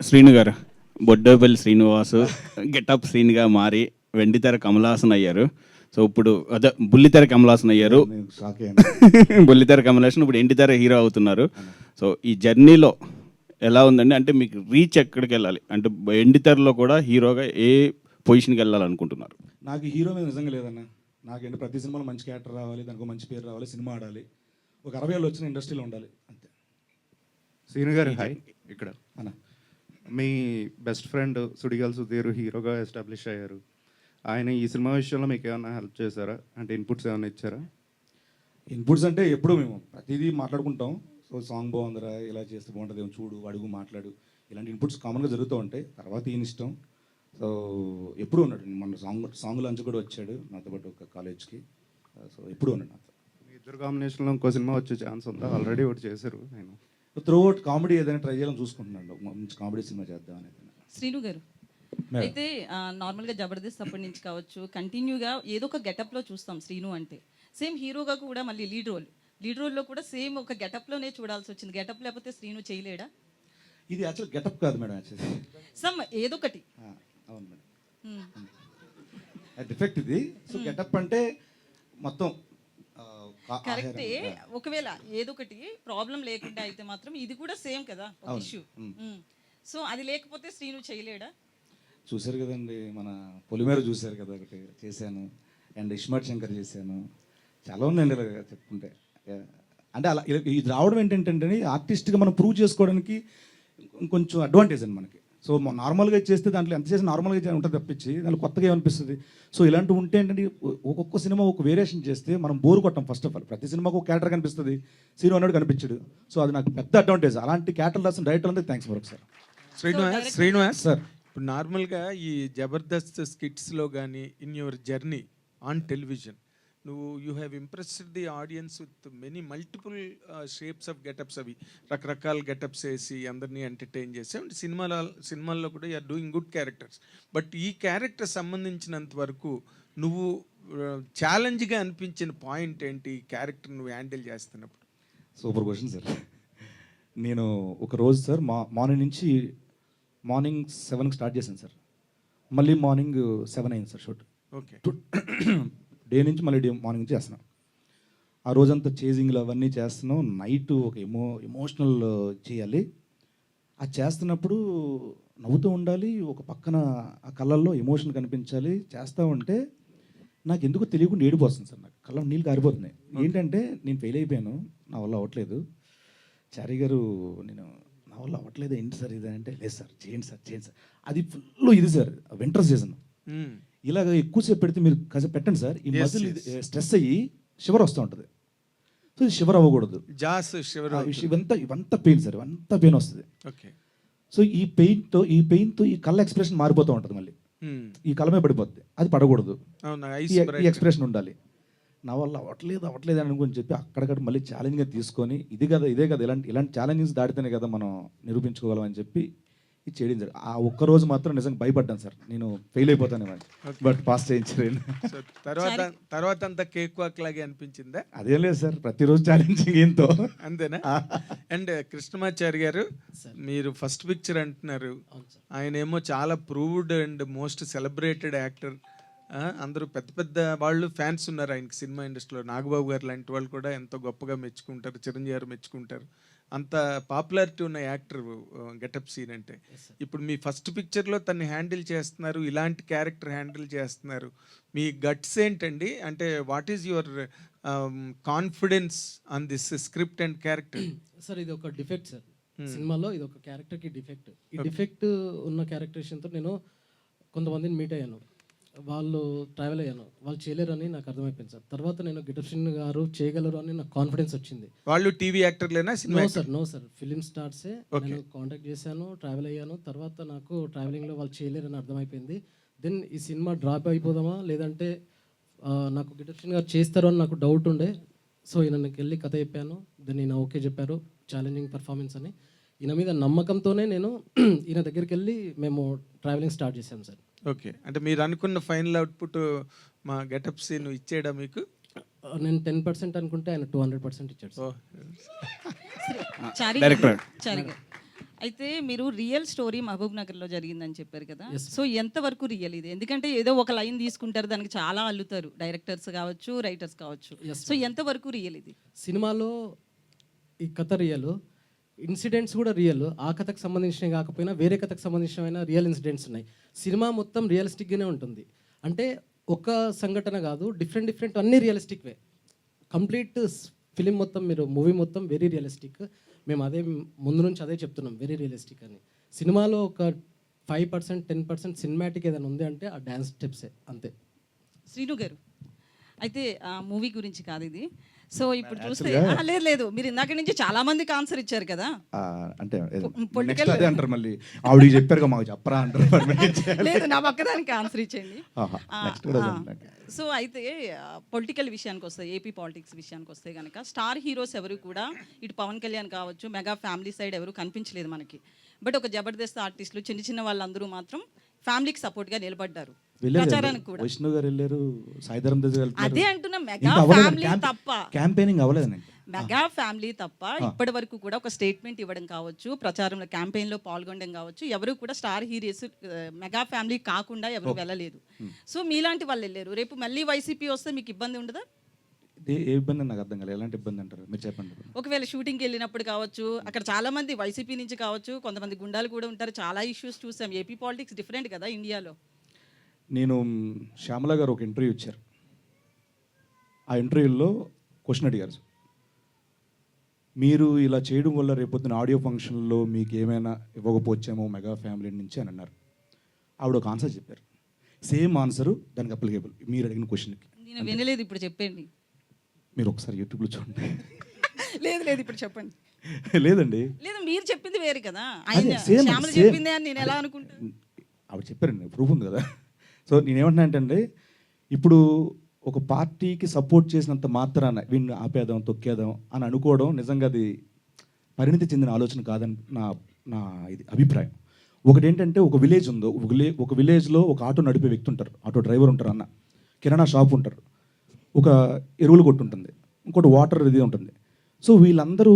శ్రీను గారు బొడ్డోపల్లి శ్రీనివాసు గెటప్ శ్రీనిగా మారి వెండితెర కమలాసన్ అయ్యారు. సో ఇప్పుడు అదే బుల్లితెర కమలాసన్ అయ్యారు. బుల్లితెర కమలాసన్ ఇప్పుడు ఎండితెర హీరో అవుతున్నారు. సో ఈ జర్నీలో ఎలా ఉందండి? అంటే మీకు రీచ్ ఎక్కడికి వెళ్ళాలి? అంటే ఎండితెరలో కూడా హీరోగా ఏ పొజిషన్కి వెళ్ళాలనుకుంటున్నారు? నాకు హీరో మీద నిజంగా లేదన్న. నాకేంటి ప్రతి సినిమాలో మంచి క్యారెక్టర్ రావాలి దానికి మంచి పేరు రావాలి సినిమా ఆడాలి. ఒక అరవై ఏళ్ళు వచ్చిన ఇండస్ట్రీలో ఉండాలి అంతే. సీను గారు హాయ్. ఇక్కడ. అన్న. మీ బెస్ట్ ఫ్రెండ్ సుడిగాల్ సుధీర్ హీరోగా ఎస్టాబ్లిష్ అయ్యారు. ఆయన ఈ సినిమా విషయంలో మీకు ఏమైనా హెల్ప్ చేశారా? అంటే ఇన్పుట్స్ ఏమైనా ఇచ్చారా? ఇన్పుట్స్ అంటే ఎప్పుడూ మేము ప్రతిదీ మాట్లాడుకుంటాం. సో సాంగ్ బాగుందిరా ఇలా చేస్తే బాగుంటుంది ఏమో చూడు అడుగు మాట్లాడు. ఇలాంటి ఇన్పుట్స్ కామన్గా జరుగుతూ ఉంటాయి. తర్వాత ఈయన ఇష్టం. సో ఎప్పుడు ఉన్నాడు. మన సాంగ్ సాంగ్ లంచ్ కూడా వచ్చాడు నాతో పాటు ఒక కాలేజ్కి సో ఎప్పుడు ఉన్నాడు నాతో. మీ ఇద్దరు కాంబినేషన్లో ఇంకో సినిమా వచ్చే ఛాన్స్ ఉందా? ఆల్రెడీ ఒకటి చేశారు నేను త్రూ అవుట్ కామెడీ ఏదైనా ట్రై చేయాలని చూసుకుంటున్నాడు. ఒక మంచి కామెడీ సినిమా చేద్దాం అనేది శ్రీను గారు అయితే నార్మల్గా జబర్దస్త్ అప్పటి నుంచి కావచ్చు కంటిన్యూగా ఏదో ఒక గెటప్లో చూస్తాం శ్రీను అంటే. సేమ్ హీరోగా కూడా మళ్ళీ లీడ్ రోల్ లీడ్ రోల్లో కూడా సేమ్ ఒక గెటప్లోనే చూడాల్సి వచ్చింది. గెటప్ లేకపోతే శ్రీను చేయలేడా? ఇది యాక్చువల్ గెటప్ కాదు మేడం యాక్చువల్లీ సమ్ ఏదో ఒకటి అవును మేడం. డిఫెక్ట్ ఇది. సో గెటప్ అంటే మొత్తం కరెక్టే. ఒకవేళ ఏదో ఒకటి ప్రాబ్లం లేకుండా అయితే మాత్రం ఇది కూడా సేమ్ కదా ఒక. ఇష్యూ సో అది లేకపోతే శ్రీను చేయలేడా? చూశారు కదండి మన పొలిమేర చూశారు కదా ఒకటి చేశాను అండ్ ఇస్మార్ట్ శంకర్ చేశాను. చాలా ఉన్నాయండి ఇలా చెప్పుకుంటే. అంటే అలా ఇది రావడం ఏంటంటే ఆర్టిస్ట్గా మనం ప్రూవ్ చేసుకోవడానికి కొంచెం అడ్వాంటేజ్ అండి మనకి. సో నార్మల్గా చేస్తే దాంట్లో ఎంత చేసి నార్మల్గా ఉంటుంది తప్పించి దాంట్లో కొత్తగా ఏమనిపిస్తుంది? సో ఇలాంటివి ఉంటే ఏంటంటే ఒక్కొక్క సినిమా ఒక వేరియేషన్ చేస్తే మనం బోర్ కొట్టాం ఫస్ట్ ఆఫ్ ఆల్. ప్రతి సినిమాకు ఒక క్యారెక్టర్ కనిపిస్తుంది సీరో అన్నాడు కనిపించడు. సో అది నాకు పెద్ద అడ్వాంటేజ్. అలాంటి క్యారెక్టర్ రాసిన డైరెక్టర్ అంతా thanks for sir Srinivas Srinivas sir ఇప్పుడు నార్మల్గా ఈ జబర్దస్త్ స్కిట్స్లో కానీ in your journey on television నువ్వు you have impressed the audience with many multiple shapes of getups అవి. రకరకాల గెటప్స్ వేసి అందరినీ ఎంటర్టైన్ చేసి అండ్ సినిమాల సినిమాల్లో కూడా you're doing good characters but ఈ క్యారెక్టర్ సంబంధించినంత వరకు నువ్వు ఛాలెంజ్గా అనిపించిన పాయింట్ ఏంటి ఈ క్యారెక్టర్ నువ్వు హ్యాండిల్ చేస్తున్నప్పుడు? సూపర్ క్వశ్చన్ సార్ నేను ఒక రోజు సార్ మా మార్నింగ్ నుంచి మార్నింగ్ సెవెన్కి స్టార్ట్ చేశాను సార్ మళ్ళీ మార్నింగ్ సెవెన్ అయింది సార్ షూట్ ఓకే డే నుంచి మళ్ళీ డే మార్నింగ్ నుంచి చేస్తున్నాం. ఆ రోజంతా చేజింగ్లు అవన్నీ చేస్తున్నాం. నైట్ ఒక ఎమో ఎమోషనల్ చేయాలి. అది చేస్తున్నప్పుడు నవ్వుతూ ఉండాలి. ఒక పక్కన ఆ కళ్ళల్లో ఎమోషన్ కనిపించాలి. చేస్తూ ఉంటే నాకు ఎందుకు తెలియకుండా ఏడుపు వస్తుంది సార్ నాకు. కళ్ళ నీళ్ళు కారిపోతున్నాయి. ఏంటంటే నేను ఫెయిల్ అయిపోయాను. నా వల్ల అవ్వట్లేదు. చారీ గారు నేను నా వల్ల అవ్వట్లేదు ఏంటి సార్ ఇది అంటే లేదు సార్ చేయండి సార్ చేయండి సార్. అది ఫుల్ ఇది సార్ వింటర్ సీజన్. ఇలాగ ఎక్కువసేపు పెడితే మీరు కాసేపు పెట్టండి సార్. ఈ మజిల్. స్ట్రెస్ అయ్యి షివర్ వస్తూ ఉంటుంది. సో ఇది షివర్ అవ్వకూడదు. జాస్ ఆ, ఇవంతా ఇవంతా పెయిన్ సార్ ఇవంతా పెయిన్ వస్తుంది. ఓకే. సో ఈ పెయిన్తో ఈ పెయిన్తో ఈ కళ్ళ ఎక్స్ప్రెషన్ మారిపోతూ ఉంటుంది మళ్ళీ. ఈ కళ్ళమే పడిపోద్ది. అది పడకూడదు. ఈ ఎక్స్ప్రెషన్ ఉండాలి. నా వల్ల అవ్వట్లేదు అవ్వట్లేదు అని అనుకుని చెప్పి అక్కడక్కడ మళ్ళీ ఛాలెంజ్గా తీసుకొని ఇది కదా ఇదే కదా ఇలాంటి ఇలాంటి ఛాలెంజెస్ దాటితేనే కదా మనం నిరూపించుకోగలం అని చెప్పి ఇది చేయడం జరిగింది ఆ ఒక్క రోజు మాత్రం నిజంగా భయపడ్డాను సార్. నేను ఫెయిల్ అయిపోతాను బట్ పాస్ చేయించలేదు తర్వాత తర్వాత అంతా కేక్ వాక్ లాగే అనిపించిందా? అదేం లేదు సార్. ప్రతిరోజు ఛాలెంజింగ్ ఏంతో అంతేనా? అండ్ కృష్ణమాచారి గారు మీరు ఫస్ట్ పిక్చర్ అంటున్నారు. ఆయన ఏమో చాలా proved and most celebrated actor అందరూ పెద్ద పెద్ద వాళ్ళు ఫ్యాన్స్ ఉన్నారు ఆయనకి సినిమా ఇండస్ట్రీలో నాగబాబు గారు లాంటి వాళ్ళు కూడా ఎంతో గొప్పగా మెచ్చుకుంటారు. చిరంజీవి గారు మెచ్చుకుంటారు. అంత పాపులారిటీ ఉన్న యాక్టర్ గెటప్ సీన్ అంటే. ఇప్పుడు మీ ఫస్ట్ పిక్చర్లో తన్ని హ్యాండిల్ చేస్తున్నారు ఇలాంటి క్యారెక్టర్ హ్యాండిల్ చేస్తున్నారు. మీ గట్స్ ఏంటండి? అంటే what is your confidence on this script and character? Sir ఇది ఒక డిఫెక్ట్ సార్. సినిమాలో ఇది ఒక క్యారెక్టర్కి డిఫెక్ట్. ఈ డిఫెక్ట్ ఉన్న క్యారెక్టరేషన్తో నేను కొంతమందిని మీట్ అయ్యాను. వాళ్ళు ట్రావెల్ అయ్యాను. వాళ్ళు చేయలేరు అని నాకు అర్థమైపోయింది సార్. తర్వాత నేను గిటర్షన్ గారు చేయగలరు అని నాకు కాన్ఫిడెన్స్ వచ్చింది. వాళ్ళు టీవీ యాక్టర్లేనా cinema no sir no sir film స్టార్సే నేను కాంటాక్ట్ చేశాను ట్రావెల్ అయ్యాను. తర్వాత నాకు ట్రావెలింగ్లో వాళ్ళు చేయలేరు అని అర్థమైపోయింది. దెన్ ఈ సినిమా డ్రాప్ అయిపోదామా? లేదంటే నాకు గిటర్షన్ గారు చేస్తారు అని నాకు డౌట్ ఉండే. సో ఈయనకి వెళ్ళి కథ చెప్పాను. దెన్ ఈయన ఓకే చెప్పారు ఛాలెంజింగ్ పర్ఫార్మెన్స్ అని. ఈయన మీద నమ్మకంతోనే నేను ఈయన దగ్గరికి వెళ్ళి మేము ట్రావెలింగ్ స్టార్ట్ చేశాం సార్ ఓకే. అంటే మీరు అనుకున్న ఫైనల్ అవుట్పుట్ మా గెటప్ సీన్ ఇచ్చేయడా మీకు? నేను టెన్ పర్సెంట్ అనుకుంటే ఆయన టూ హండ్రెడ్ పర్సెంట్ ఇచ్చాడు సార్. చారి Director. చారి గారు అయితే మీరు రియల్ స్టోరీ మహబూబ్ నగర్లో జరిగిందని చెప్పారు కదా. సో ఎంత వరకు రియల్ ఇది? ఎందుకంటే ఏదో ఒక లైన్ తీసుకుంటారు దానికి చాలా అల్లుతారు. డైరెక్టర్స్ కావచ్చు రైటర్స్ కావచ్చు. సో ఎంత వరకు రియల్ ఇది? సినిమాలో ఈ కథ రియల్ ఇన్సిడెంట్స్ కూడా రియల్ ఆ కథకు సంబంధించినవి కాకపోయినా వేరే కథకు సంబంధించిన రియల్ ఇన్సిడెంట్స్ ఉన్నాయి. సినిమా మొత్తం రియలిస్టిక్గానే ఉంటుంది. అంటే ఒక సంఘటన కాదు డిఫరెంట్ డిఫరెంట్ అన్ని రియలిస్టిక్వే కంప్లీట్ ఫిలిం మొత్తం మీరు మూవీ మొత్తం వెరీ రియలిస్టిక్ మేము అదే ముందు నుంచి అదే చెప్తున్నాం వెరీ రియలిస్టిక్ అని. సినిమాలో ఒక five percent ten percent cinematic ఏదైనా ఉంది అంటే ఆ డ్యాన్స్ స్టెప్సే అంతే. శ్రీను గారు అయితే ఆ మూవీ గురించి కాదు ఇది. సో ఇప్పుడు చూస్తే ఆ, లేదు లేదు. మీరు ఇందాక నుంచి చాలా మందికి ఆన్సర్ ఇచ్చారు కదా. ఆ, అంటే political- నెక్స్ట్ అదే అంటారు మళ్ళీ. ఆవిడకి చెప్పారు మాకు చెప్పరా అంటారు మరి. మేము ఏం చేయాలి? లేదు నా పక్కదానికి ఆన్సర్ ఇచ్చేయండి. ఆహా, next కూడా. సో అయితే పొలిటికల్ విషయానికి వస్తే ఏపీ పాలిటిక్స్ విషయానికి వస్తే కనుక స్టార్ హీరోస్ ఎవరు కూడా ఇటు పవన్ కళ్యాణ్ కావచ్చు మెగా ఫ్యామిలీ సైడ్ ఎవరు కనిపించలేదు మనకి. బట్ ఒక జబర్దస్త్ ఆర్టిస్టులు చిన్న చిన్న వాళ్ళందరూ మాత్రం ఫ్యామిలీకి సపోర్ట్గా నిలబడ్డారు. ప్రచారానికి కూడా. వైష్ణవ్ గారు వెళ్ళారు సాయిధరం అదే అంటున్నా మెగా. ఫ్యామిలీ తప్ప. క్యాంపెయినింగ్ అవ్వలేదండి మెగా ఫ్యామిలీ తప్ప. ఇప్పటి వరకు కూడా ఒక స్టేట్మెంట్ ఇవ్వడం కావచ్చు ప్రచారంలో క్యాంపెయిన్లో పాల్గొనడం కావచ్చు. ఎవరు కూడా స్టార్ హీరోస్ మెగా ఫ్యామిలీ కాకుండా ఎవరు వెళ్ళలేదు. సో మీలాంటి వాళ్ళు వెళ్ళారు. రేపు మళ్ళీ వైసీపీ వస్తే మీకు ఇబ్బంది ఉండదా? ఏ ఇబ్బంది నాకు అర్థం కాలేదు. ఎలాంటి ఇబ్బంది అంటారు? మీరు చెప్పండి. ఒకవేళ షూటింగ్కి వెళ్ళినప్పుడు కావచ్చు అక్కడ చాలా మంది వైసీపీ నుంచి కావచ్చు కొంతమంది గుండాలు కూడా ఉంటారు. చాలా ఇష్యూస్ చూసాం. ఏపీ పాలిటిక్స్ డిఫరెంట్ కదా ఇండియాలో. నేను శ్యామల గారు ఒక ఇంటర్వ్యూ ఇచ్చారు. ఆ ఇంటర్వ్యూలో క్వశ్చన్ అడిగారు మీరు ఇలా చేయడం వల్ల రేపొద్దున ఆడియో ఫంక్షన్లో మీకు ఏమైనా ఇవ్వకపోవచ్చేమో మెగా ఫ్యామిలీ నుంచి అని అన్నారు. ఆవిడ ఒక ఆన్సర్ చెప్పారు. సేమ్ ఆన్సర్ దానికి అప్లికేబుల్. మీరు అడిగిన క్వశ్చన్కి. నేను వినలేదు ఇప్పుడు చెప్పండి మీరు ఒకసారి యూట్యూబ్లో చూడండి. లేదు లేదు ఇప్పుడు చెప్పండి. లేదండి. లేదు మీరు చెప్పింది వేరు కదా. ఆయన. చెప్పిందే అని నేను ఎలా అనుకుంటాను? ఆవిడ చెప్పారండి ప్రూఫ్ ఉంది కదా. సో నేనేమంటున్నా ఏంటంటే ఇప్పుడు ఒక పార్టీకి సపోర్ట్ చేసినంత మాత్రాన వీడిని ఆపేద్దాం తొక్కేద్దాం అని అనుకోవడం నిజంగా అది పరిణితి చెందిన ఆలోచన కాదని నా నా ఇది అభిప్రాయం. ఒకటి ఏంటంటే ఒక విలేజ్ ఉందో ఒక విలే ఒక విలేజ్లో ఒక ఆటో నడిపే వ్యక్తి ఉంటారు ఆటో డ్రైవర్ ఉంటారు అన్న కిరాణా షాప్ ఉంటారు ఒక ఎరువులు కొట్టు ఉంటుంది ఇంకోటి వాటర్ ఇది ఉంటుంది. సో వీళ్ళందరూ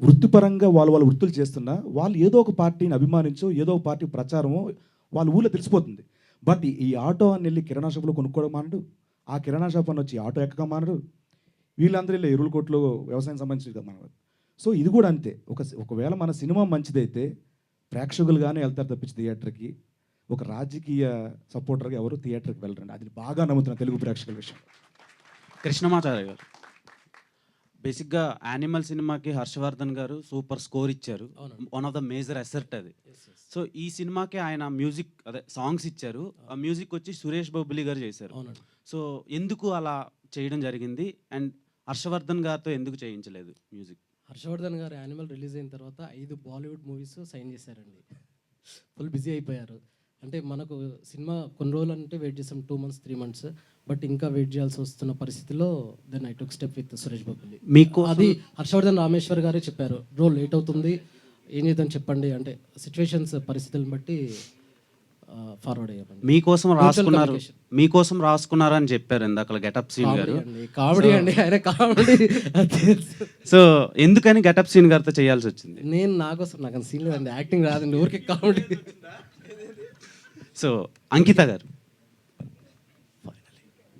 వృత్తిపరంగా వాళ్ళు వాళ్ళ వృత్తులు చేస్తున్నా వాళ్ళు ఏదో ఒక పార్టీని అభిమానించో ఏదో ఒక పార్టీ ప్రచారమో వాళ్ళ ఊళ్ళో తెలిసిపోతుంది. బట్ ఈ ఆటో అని వెళ్ళి కిరాణా షాపులో కొనుక్కోవడం మానడు. ఆ కిరాణా షాప్ అని వచ్చి ఆటో ఎక్కక మానడు. వీళ్ళందరూ వెళ్ళి ఎరువుల కొట్లో వ్యవసాయం సంబంధించి మన సో ఇది కూడా అంతే. ఒక ఒకవేళ మన సినిమా మంచిదైతే ప్రేక్షకులుగానే వెళ్తారు తప్పించి థియేటర్కి. ఒక రాజకీయ సపోర్టర్గా ఎవరు థియేటర్కి వెళ్ళరండి. అది బాగా నమ్ముతున్నా తెలుగు ప్రేక్షకుల విషయం. కృష్ణమాచార్య గారు. బేసిక్గా యానిమల్ సినిమాకి హర్షవర్ధన్ గారు సూపర్ స్కోర్ ఇచ్చారు. One of the major asset అది. సో ఈ సినిమాకి ఆయన మ్యూజిక్ అదే సాంగ్స్ ఇచ్చారు. ఆ మ్యూజిక్ వచ్చి సురేష్ బొబ్బిలి గారు చేశారు. సో ఎందుకు అలా చేయడం జరిగింది? అండ్ హర్షవర్ధన్ గారితో ఎందుకు చేయించలేదు మ్యూజిక్ హర్షవర్ధన్ గారు యానిమల్ రిలీజ్ అయిన తర్వాత ఐదు బాలీవుడ్ మూవీస్ సైన్ చేశారండి. ఫుల్ బిజీ అయిపోయారు. అంటే మనకు సినిమా కొన్ని రోజులు అంటే వెయిట్ చేసాం two months three months but ఇంకా వెయిట్ చేయాల్సి వస్తున్న పరిస్థితిలో then I took step with Suresh బాబుల్లి మీకు అది హర్షవర్ధన్ రామేశ్వర్ గారే చెప్పారు. బ్రో లేట్ అవుతుంది. ఏం చేద్దాం చెప్పండి. అంటే సిచ్యువేషన్స్ పరిస్థితులను బట్టి ఫార్వర్డ్ అయ్యామండి. మీకోసం రాసుకున్నారు. మీకోసం రాసుకున్నారు అని చెప్పారు ఇందాక గెటప్ సీన్ గారు. కామెడీ అండి. ఆయన కామెడీ. సో ఎందుకని గెటప్ సీన్ గారితో చేయాల్సి వచ్చింది? నేను నా కోసం నాకు సీన్ లేదండి. యాక్టింగ్ రాదండి. ఊరికే కామెడీ. సో అంకిత గారు.